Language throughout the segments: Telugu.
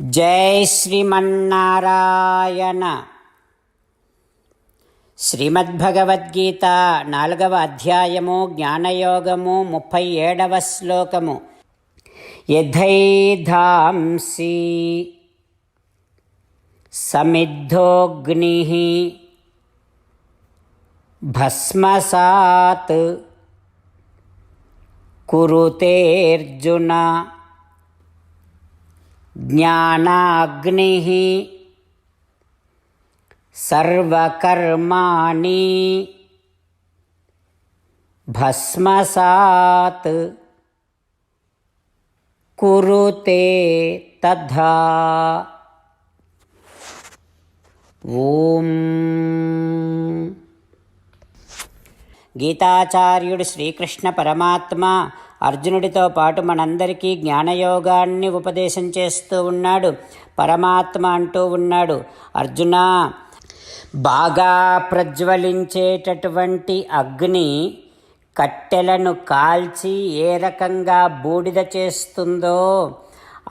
జై శ్రీమన్నారాయణ. శ్రీమద్భగవద్గీత నాలుగవ అధ్యాయము జ్ఞానయోగము ముప్పై ఏడవ శ్లోకము. యథైధాంసి సమిద్ధోగ్ని భస్మసాత్ కురుతేర్జున ज्ञानाग्निः सर्वकर्माणि भस्मसात् कुरुते तथा ॐ గీతాచార్యుడు శ్రీకృష్ణ పరమాత్మ అర్జునుడితో పాటు మనందరికీ జ్ఞానయోగాన్ని ఉపదేశం చేస్తూ ఉన్నాడు. పరమాత్మ అంటూ ఉన్నాడు. అర్జున బాగా ప్రజ్వలించేటటువంటి అగ్ని కట్టెలను కాల్చి ఏ రకంగా బూడిద చేస్తుందో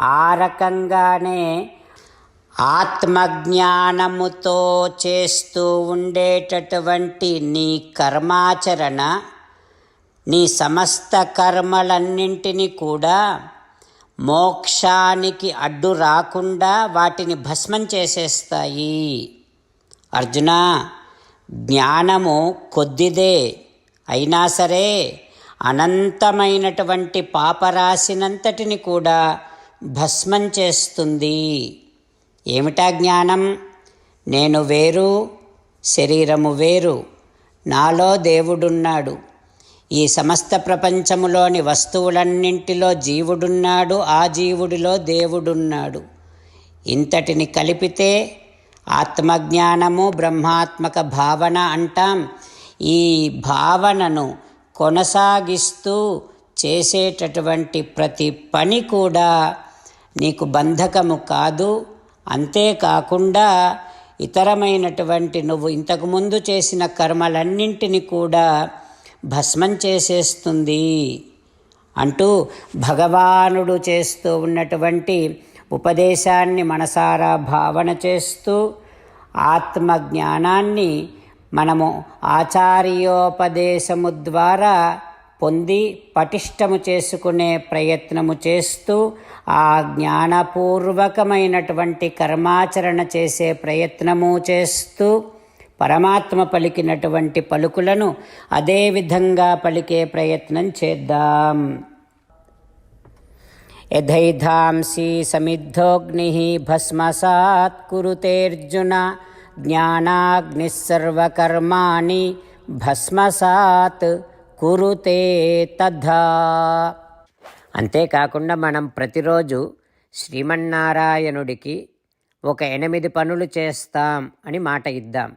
ఆ రకంగానే ఆత్మజ్ఞానముతో చేస్తూ ఉండేటటువంటి నీ కర్మాచరణ నీ సమస్త కర్మలన్నింటినీ కూడా మోక్షానికి అడ్డు రాకుండా వాటిని భస్మం చేసేస్తాయి. అర్జున జ్ఞానము కొద్దిదే. అయినా సరే అనంతమైనటువంటి పాపరాశినంతటిని కూడా భస్మం చేస్తుంది. ఏమిటా జ్ఞానం? నేను వేరు శరీరము వేరు. నాలో దేవుడున్నాడు. ఈ సమస్త ప్రపంచములోని వస్తువులన్నింటిలో జీవుడున్నాడు ఆ జీవుడిలో దేవుడున్నాడు. ఇంతటిని కలిపితే ఆత్మజ్ఞానము బ్రహ్మాత్మక భావన అంటాం. ఈ భావనను కొనసాగిస్తూ చేసేటటువంటి ప్రతి పని కూడా నీకు బంధకము కాదు. అంతేకాకుండా ఇతరమైనటువంటి నువ్వు ఇంతకుముందు చేసిన కర్మలన్నింటినీ కూడా భస్మం చేసేస్తుంది అంటూ భగవానుడు చేస్తూ ఉన్నటువంటి ఉపదేశాన్ని మనసారా భావన చేస్తూ ఆత్మజ్ఞానాన్ని మనము ఆచార్యోపదేశము ద్వారా పొంది పటిష్టము చేసుకునే ప్రయత్నము చేస్తూ ఆ జ్ఞానపూర్వకమైనటువంటి కర్మాచరణ చేసే ప్రయత్నము చేస్తూ పరమాత్మ పలికినటువంటి పలుకులను అదే విధంగా పలికే ప్రయత్నం చేద్దాం. యథైధాంసి సమిద్ధోగ్ని భస్మసాత్ కురుతేర్జున జ్ఞానాగ్నిసర్వకర్మాణి భస్మసాత్ కురుతే తథా. అంతేకాకుండా మనం ప్రతిరోజు శ్రీమన్నారాయణుడికి ఒక ఎనిమిది పనులు చేస్తాం అని మాట ఇద్దాం.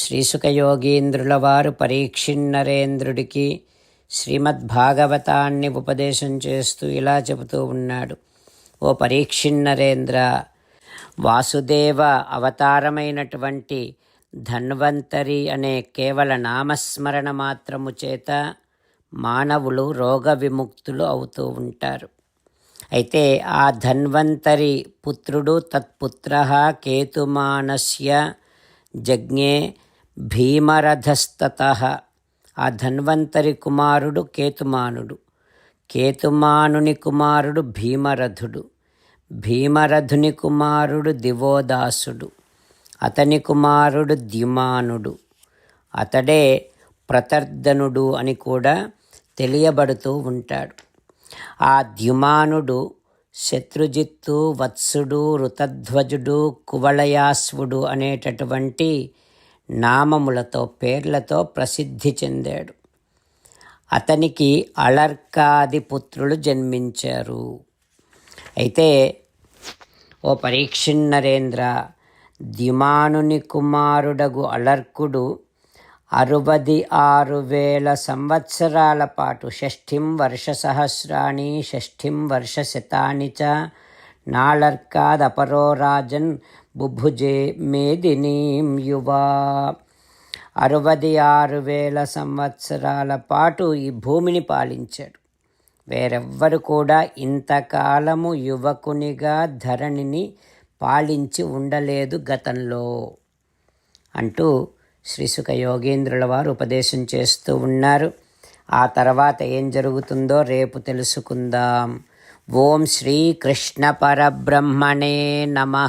శ్రీసుఖయోగీంద్రుల వారు పరీక్షిన్నరేంద్రుడికి శ్రీమద్భాగవతాన్ని ఉపదేశం చేస్తూ ఇలా చెబుతూ ఉన్నాడు. ఓ పరీక్షిన్నరేంద్ర వాసుదేవ అవతారమైనటువంటి ధన్వంతరి అనే కేవల నామస్మరణ మాత్రము చేత మానవులు రోగ విముక్తులు అవుతూ ఉంటారు. అయితే ఆ ధన్వంతరి పుత్రుడు తత్పుత్ర కేతుమానస్య జజ్ఞే భీమరథస్తత. ఆ ధన్వంతరి కుమారుడు కేతుమానుడు. కేతుమానుని కుమారుడు భీమరథుడు. భీమరథుని కుమారుడు దివోదాసుడు. అతని కుమారుడు ద్యుమానుడు. అతడే ప్రతర్ధనుడు అని కూడా తెలియబడుతూ ఉంటాడు. ఆ ద్యుమానుడు శత్రుజిత్తు వత్సుడు ఋతధ్వజుడు కువలయాస్వుడు అనేటటువంటి నామములతో పేర్లతో ప్రసిద్ధి చెందాడు. అతనికి అళర్కాది పుత్రులు జన్మించారు. అయితే ఓ పరీక్షిన్నరేంద్ర ద్యుమానుని కుమారుడగు అలర్కుడు అరువది ఆరు వేల సంవత్సరాల పాటు షష్ఠిం వర్ష సహస్రాణి షష్ఠిం వర్ష శతాని చ నాళర్కాదపరో రాజన్ బుభుజే మేదినీం యువా. అరవది ఆరు వేల సంవత్సరాల పాటు ఈ భూమిని పాలించాడు. వేరెవ్వరు కూడా ఇంతకాలము యువకునిగా ధరణిని పాలించి ఉండలేదు గతంలో అంటూ శ్రీసుఖ యోగేంద్రుల వారు ఉపదేశం చేస్తూ ఉన్నారు. ఆ తర్వాత ఏం జరుగుతుందో రేపు తెలుసుకుందాం. ఓం శ్రీకృష్ణపరబ్రహ్మణే నమ.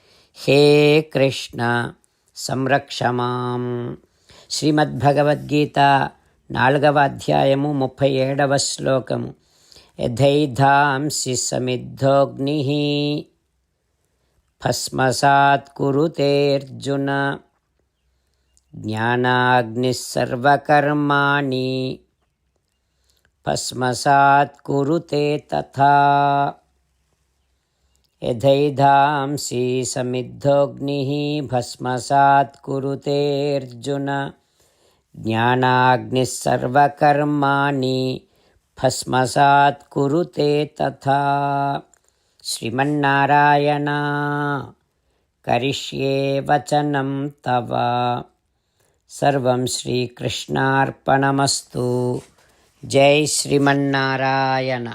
హే కృష్ణ సంరక్ష మాం. శ్రీమద్భగవద్గీత నాలుగవ అధ్యాయము ముప్పై ఏడవ శ్లోకము. యథైధాంసి సమిద్ధోగ్ని. భస్మసాత్ కురుతేర్జున. జ్ఞానాగ్నిసర్వకర్మాణి భస్మసాత్ కురుతే తథా. యథైధాంసి సమిద్ధోగ్నిः భస్మసాత్ కురుతేర్జున జ్ఞానాగ్నిः సర్వకర్మాణి భస్మసాత్ కురుతే తథా శ్రీమన్నారాయణ కరిష్యే వచనం తవ సర్వం శ్రీకృష్ణార్పణమస్తు జై శ్రీమన్నారాయణ